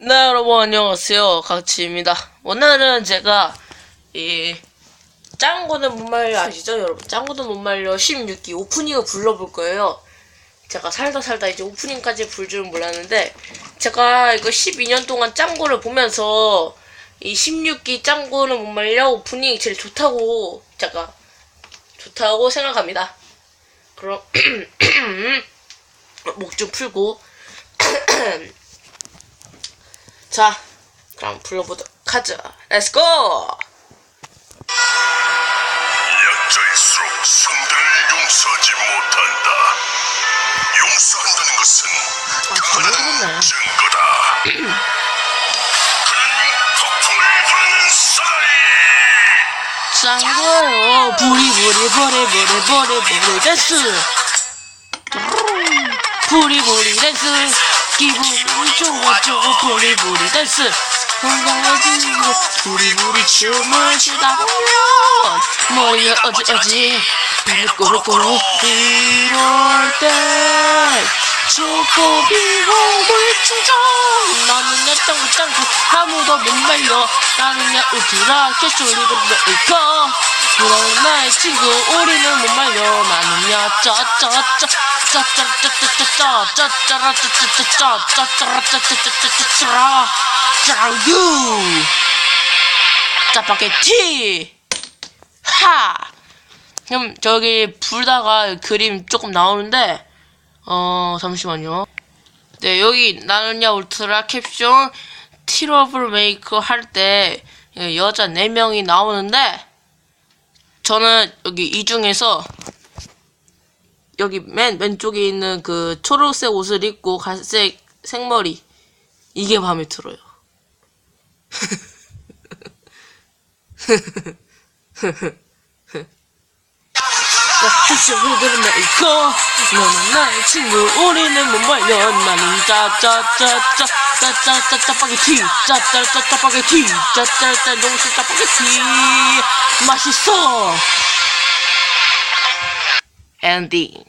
네, 여러분 안녕하세요. 각치입니다. 오늘은 제가 이 짱구는 못 말려 아시죠, 여러분? 짱구는 못 말려 16기 오프닝을 불러볼 거예요. 제가 살다 살다 이제 오프닝까지 불 줄은 몰랐는데 제가 이거 12년 동안 짱구를 보면서 이 16기 짱구는 못 말려 오프닝이 제일 좋다고 제가 좋다고 생각합니다. 그럼 목 좀 풀고 자, 그럼 불러보도록 하죠. 렛츠고! 약자일수록 성들을 용서하지 못한다. 용서한다는 것은 잘못 들었네. 증거다. 사나이. 짱구요, 부리, 부리, 부리, 부리, 부리, 부리, 댄스! 부리, 부리, 댄스! 기분이 좋아, 좋아, 부리, 부리, 댄스! 건강해지고, 부리, 부리 춤을 추다 보면, 머리가 어지, 어지, 배를 꼬르꼬르, 이럴 때, 초코비 호흡을 충전 나는 야 짱구 짱구 아무도 못 말려. 나는 야 우주라 개소리를 내고 너는 나의 친구 우리는 못 말려. 나는 야 짜짜짜 짜짜짜짜 짜짜 짜짜라짜짜짜짜 짜짜라짜짜짜짜짜 짱구 짜파게티 하 그럼 저기 불다가 그림 조금 나오는데 어 잠시만요. 네 여기 나는야 울트라 캡슐 티러블 메이커 할때 여자 4명이 나오는데 저는 여기 이 중에서 여기 맨 왼쪽에 있는 그 초록색 옷을 입고 갈색 생머리 이게 마음에 들어요. 하시는 나 있고 너는 나의 친구 우리는 못 말려 나는 짜짜짜짜 짜짜짜 짜파게티 짜짜짜 짜파게티 짜짜짜 농수 짜파게티 맛있어 엔딩